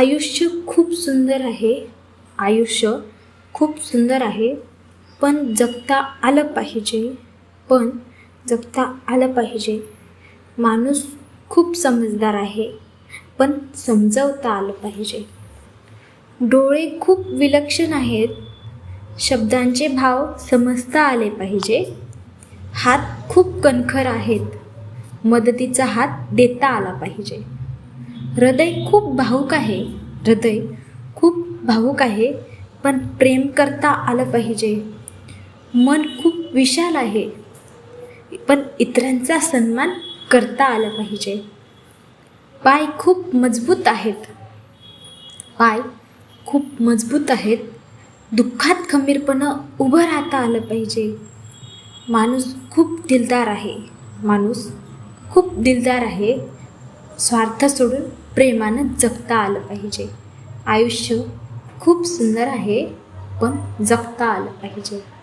आयुष्य खूप सुंदर आहे. आयुष्य खूप सुंदर आहे. पण जगता आलं पाहिजे. पण जगता आलं पाहिजे. माणूस खूप समजदार आहे. पण समजवता आलं पाहिजे. डोळे खूप विलक्षण आहेत. शब्दांचे भाव समजता आले पाहिजे. हात खूप कणखर आहेत. मदतीचा हात देता आला पाहिजे. हृदय खूप भावूक आहे. हृदय खूप भावूक आहे पण प्रेम करता आलं पाहिजे. मन खूप विशाल आहे पण इतरांचा सन्मान करता आला पाहिजे. पाय खूप मजबूत आहेत. पाय खूप मजबूत आहेत. दुःखात खंबीरपणं उभं राहता आलं पाहिजे. माणूस खूप दिलदार आहे. माणूस खूप दिलदार आहे. स्वार्थ सोडून प्रेमानं जगता आलं पाहिजे. आयुष्य खूप सुंदर आहे पण जगता आलं पाहिजे.